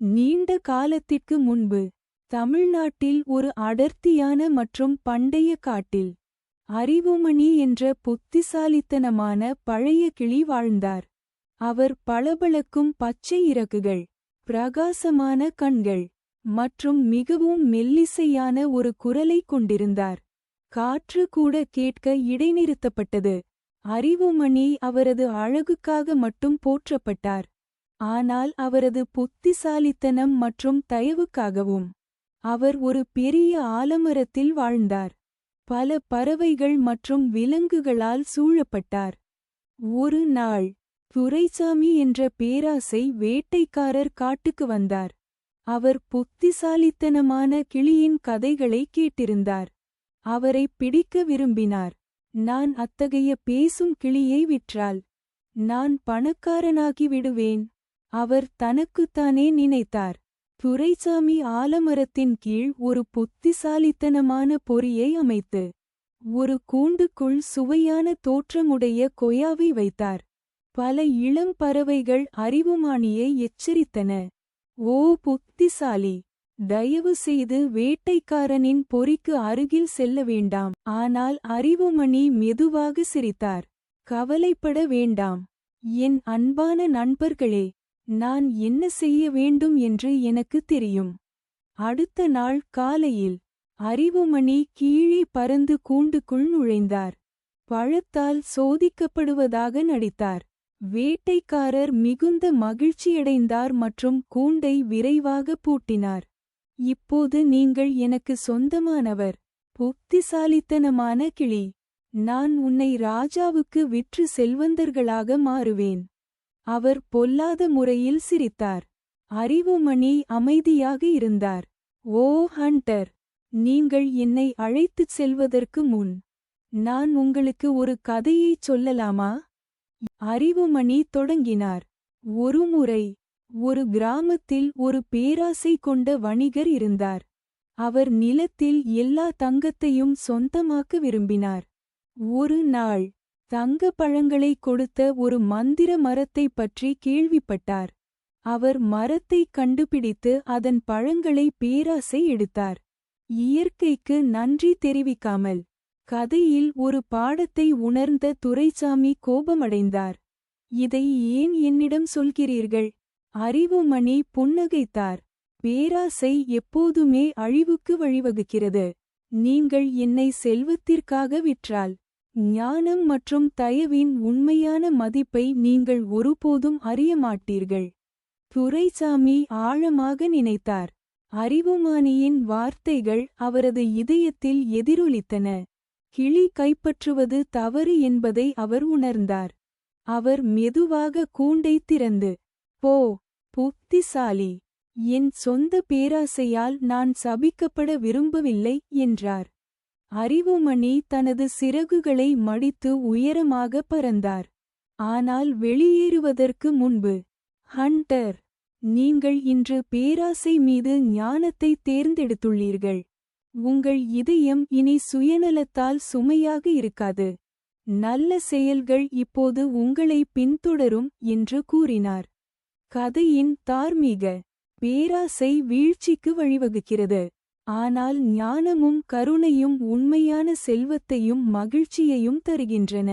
நீண்ட காலத்திற்கு முன்பு தமிழ்நாட்டில் ஒரு அடர்த்தியான மற்றும் பண்டைய காட்டில் அறிவுமணி என்ற புத்திசாலித்தனமான பழைய கிளி வாழ்ந்தார். அவர் பளபளக்கும் பச்சை இறக்குகள் பிரகாசமான கண்கள் மற்றும் மிகவும் மெல்லிசையான ஒரு குரலைக் கொண்டிருந்தார். காற்று கூட கேட்க இடைநிறுத்தப்பட்டது. அறிவுமணி அவரது அழகுக்காக மட்டும் போற்றப்பட்டார். ஆனால் அவரது புத்திசாலித்தனம் மற்றும் தயவுக்காகவும் அவர் ஒரு பெரிய ஆலமரத்தில் வாழ்ந்தார். பல பறவைகள் மற்றும் விலங்குகளால் சூழப்பட்டார். ஒரு நாள் துரைசாமி என்ற பேராசை வேட்டைக்காரர் காட்டுக்கு வந்தார். அவர் புத்திசாலித்தனமான கிளியின் கதைகளை கேட்டிருந்தார். அவரை பிடிக்க விரும்பினார். நான் அத்தகைய பேசும் கிளியை விற்றால் நான் பணக்காரனாகி விடுவேன். அவர் தனக்குத்தானே நினைத்தார். துரைசாமி ஆலமரத்தின் கீழ் ஒரு புத்திசாலித்தனமான பொறியை அமைத்து ஒரு கூண்டுக்குள் சுவையான தோற்றமுடைய கொயாவை வைத்தார். பல இளம் பறவைகள் அறிவுமானியை எச்சரித்தன. ஓ புத்திசாலி தயவு செய்து வேட்டைக்காரனின் பொறிக்கு அருகில் செல்ல வேண்டாம் ஆனால் அறிவுமணி மெதுவாக சிரித்தார். கவலைப்பட வேண்டாம். என் அன்பான நண்பர்களே நான் என்ன செய்ய வேண்டும் என்று எனக்கு தெரியும். அடுத்த நாள் காலையில் அறிவுமணி கீழே பறந்து கூண்டுக்குள் நுழைந்தார். பழத்தால் சோதிக்கப்படுவதாக நடித்தார். வேட்டைக்காரர் மிகுந்த மகிழ்ச்சியடைந்தார் மற்றும் கூண்டை விரைவாக பூட்டினார். இப்போது நீங்கள் எனக்கு சொந்தமானவர் புத்திசாலித்தனமான கிளி. நான் உன்னை ராஜாவுக்கு விற்று செல்வந்தர்களாக மாறுவேன். அவர் பொல்லாத முறையில் சிரித்தார். அறிவுமணி அமைதியாக இருந்தார். ஓ ஹண்டர் நீங்கள் என்னை அழைத்துச் செல்வதற்கு முன் நான் உங்களுக்கு ஒரு கதையைச் சொல்லலாமா? அறிவுமணி தொடங்கினார். ஒருமுறை ஒரு கிராமத்தில் ஒரு பேராசை கொண்ட வணிகர் இருந்தார். அவர் நிலத்தில் எல்லா தங்கத்தையும் சொந்தமாக்க விரும்பினார். ஒரு நாள் தங்க பழங்களை கொடுத்த ஒரு மந்திர மரத்தைப் பற்றி கேள்விப்பட்டார். அவர் மரத்தை கண்டுபிடித்து அதன் பழங்களை பேராசை எடுத்தார். இயற்கைக்கு நன்றி தெரிவிக்காமல் கதையில் ஒரு பாடத்தை உணர்ந்த துரைசாமி கோபமடைந்தார். இதை ஏன் என்னிடம் சொல்கிறீர்கள்? அறிவுமணி புன்னகைத்தார். பேராசை எப்போதுமே அழிவுக்கு வழிவகுக்கிறது. நீங்கள் என்னை செல்வத்திற்காக விற்றால் ஞானம் மற்றும் தயவின் உண்மையான மதிப்பை நீங்கள் ஒருபோதும் அறிய மாட்டீர்கள் துரைசாமி ஆழமாக நினைத்தார். அறிவுமானியின் வார்த்தைகள் அவரது இதயத்தில் எதிரொலித்தன. கிளி கைப்பற்றுவது தவறு என்பதை அவர் உணர்ந்தார். அவர் மெதுவாக கூண்டை திறந்து போ புத்திசாலி. என் சொந்த பேராசையால் நான் சபிக்கப்பட விரும்பவில்லை என்றார். அறிவுமணி தனது சிறகுகளை மடித்து உயரமாக பறந்தார். ஆனால் வெளியேறுவதற்கு முன்பு ஹண்டர் நீங்கள் இன்று பேராசை மீது ஞானத்தை தேர்ந்தெடுத்துள்ளீர்கள். உங்கள் இதயம் இனி சுயநலத்தால் சுமையாக இருக்காது. நல்ல செயல்கள் இப்போது உங்களை பின்தொடரும் என்று கூறினார். கதையின் தார்மீக பேராசை வீழ்ச்சிக்கு வழிவகுக்கிறது. ஆனால் ஞானமும் கருணையும் உண்மையான செல்வத்தையும் மகிழ்ச்சியையும் தருகின்றன.